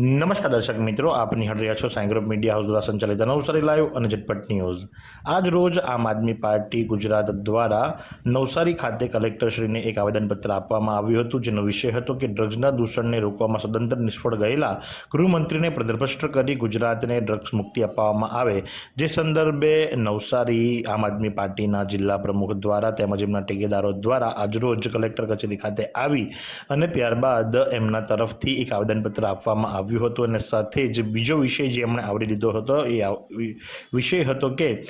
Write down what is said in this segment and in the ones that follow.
નમસ્કાર દર્શક મિત્રો, આપ નિહાળ રહ્યા છો સાઈ મીડિયા હાઉસ દ્વારા સંચાલિત નવસારી લાઈવ અને ઝટપટ ન્યૂઝ. આજ રોજ આમ આદમી પાર્ટી ગુજરાત દ્વારા નવસારી ખાતે કલેક્ટરશ્રીને એક આવેદનપત્ર આપવામાં આવ્યું હતું, જેનો વિષય હતો કે ડ્રગ્સના દૂષણને રોકવામાં સદંતર નિષ્ફળ ગયેલા ગૃહમંત્રીને પ્રદર્ભષ્ટ કરી ગુજરાતને ડ્રગ્સ મુક્તિ અપાવવામાં આવે. જે સંદર્ભે નવસારી આમ આદમી પાર્ટીના જિલ્લા પ્રમુખ દ્વારા તેમજ એમના ટેકેદારો દ્વારા આજરોજ કલેક્ટર કચેરી ખાતે આવી અને ત્યારબાદ એમના તરફથી એક આવેદનપત્ર આપવામાં આવ્યું હતું અને સાથે જ બીજો વિષય જે એમણે આવરી લીધો હતો, એ વિષય હતો કે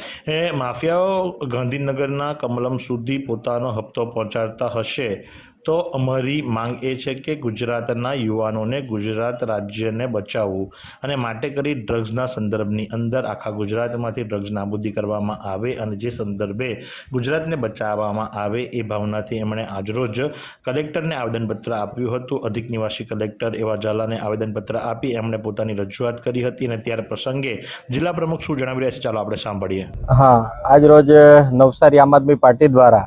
માફિયાઓ ગાંધીનગરના કમલમ સુધી પોતાનો હપ્તો પહોંચાડતા હશે. તો અમારી માંગ એ છે કે ગુજરાતના યુવાનોને ગુજરાત રાજ્યને બચાવવું અને માટે કરી ડ્રગ્સના સંદર્ભની અંદર આખા ગુજરાતમાંથી ડ્રગ્સ નાબૂદી કરવામાં આવે અને જે સંદર્ભે ગુજરાતને બચાવવામાં આવે એ ભાવનાથી એમણે આજરોજ કલેક્ટરને આવેદનપત્ર આપ્યું હતું. અધિક નિવાસી કલેક્ટર એવા ઝાલાને આવેદનપત્ર આપી એમણે પોતાની રજૂઆત કરી હતી અને ત્યાર પ્રસંગે જિલ્લા પ્રમુખ શું જણાવી રહ્યા છે ચાલો આપણે સાંભળીએ. હા આજ રોજ નવસારી આમ આદમી પાર્ટી દ્વારા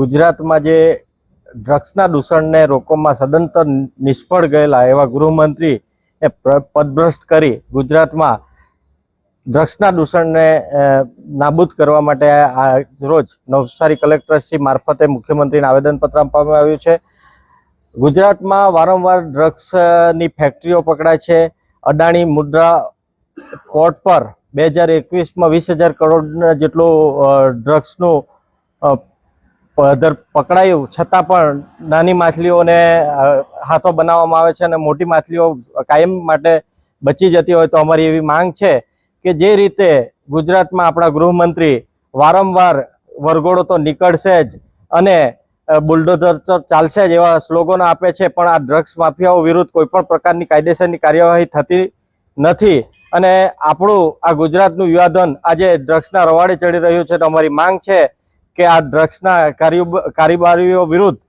ગુજરાતમાં જે ડ્રગ્સના દૂષણને રોકવામાં સદંતર નિષ્ફળ ગયેલા એવા ગૃહમંત્રી એ પદભ્રષ્ટ કરી ગુજરાતમાં ડ્રગ્સના દૂષણને નાબૂદ કરવા માટે રોજ નવસારી કલેક્ટરશ્રી મારફતે મુખ્યમંત્રીને આવેદનપત્ર આપવામાં આવ્યું છે. ગુજરાતમાં વારંવાર ડ્રગ્સની ફેક્ટરીઓ પકડાય છે. અદાણી મુદ્રા પોર્ટ પર બે હજાર એકવીસમાં વીસ હજાર કરોડ જેટલું ડ્રગ્સનું પધર પકડાયું. છતાં પણ નાની માછલીઓને હાથો બનાવવામાં આવે છે અને મોટી માછલીઓ કાયમ માટે બચી જતી હોય તો અમારી એવી માંગ છે કે જે રીતે ગુજરાતમાં આપણા ગૃહમંત્રી વારંવાર વરઘોડો તો નીકળશે જ અને બુલડોઝર તો ચાલશે જ એવા સ્લોગનો આપે છે, પણ આ ડ્રગ્સ માફિયાઓ વિરુદ્ધ કોઈપણ પ્રકારની કાયદેસરની કાર્યવાહી થતી નથી. અને આપણું આ ગુજરાતનું યુવાધન આજે ડ્રગ્સના રવાડે ચડી રહ્યું છે તો અમારી માંગ છે કે આ ડ્રગ્સના કારોબારીઓ વિરુદ્ધ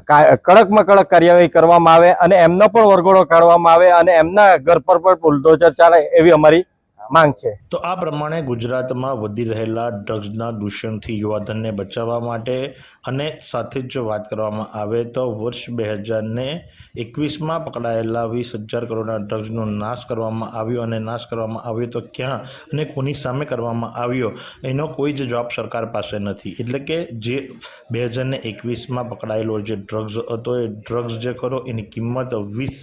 કડકમાં કડક કાર્યવાહી કરવામાં આવે અને એમનો પણ વરઘોડો કાઢવામાં આવે અને એમના ઘર પર પણ બુલડોઝર ચાલે એવી અમારી માંગ છે. તો આ પ્રમાણે ગુજરાતમાં વધી રહેલા ડ્રગ્સના દૂષણથી યુવાધનને બચાવવા માટે અને સાથે જ જો વાત કરવામાં આવે તો વર્ષ બે હજારને એકવીસમાં પકડાયેલા વીસ હજાર કરોડના ડ્રગ્સનો નાશ કરવામાં આવ્યો અને નાશ કરવામાં આવ્યો તો ક્યાં અને કોની સામે કરવામાં આવ્યો, એનો કોઈ જ જવાબ સરકાર પાસે નથી. એટલે કે જે બે હજારને એકવીસમાં પકડાયેલો જે ડ્રગ્સ હતો, એ ડ્રગ્સ જે ખરો, એની કિંમત વીસ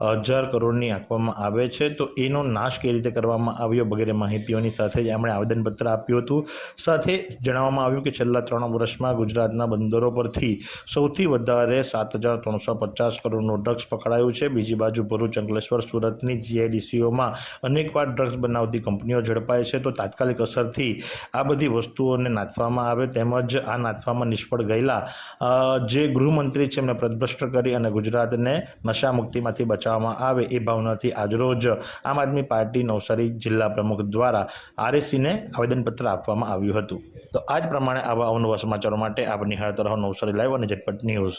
હજાર કરોડની આંકવામાં આવે છે. તો એનો નાશ કેવી રીતે કરવામાં આવ્યો વગેરે માહિતીઓની સાથે જ એમણે આવેદનપત્ર આપ્યું હતું. સાથે જણાવવામાં આવ્યું કે છેલ્લા ત્રણ વર્ષમાં ગુજરાતના બંદરો પરથી સૌથી વધારે સાત હજાર ત્રણસો પચાસ કરોડનું ડ્રગ્સ પકડાયું છે. બીજી બાજુ ભરૂચ, અંકલેશ્વર, સુરતની જીઆઈડીસીઓમાં અનેકવાર ડ્રગ્સ બનાવતી કંપનીઓ ઝડપાય છે. તો તાત્કાલિક અસરથી આ બધી વસ્તુઓને નાથવામાં આવે તેમજ આ નાથવામાં નિષ્ફળ ગયેલા જે ગૃહમંત્રી છે એમને પ્રદભ્રષ્ટ કરી અને ગુજરાતને નશામુક્તિમાંથી બચાવવામાં આવે એ ભાવનાથી આજરોજ આમ આદમી પાર્ટી નવસારી જિલ્લા પ્રમુખ દ્વારા આરએસીને આવેદનપત્ર આપવામાં આવ્યું હતું. તો આ જ પ્રમાણે આવા અવનવા સમાચારો માટે આપ નિહાળતા રહો નવસારી લાઈવ અને ઝટપટ ન્યૂઝ.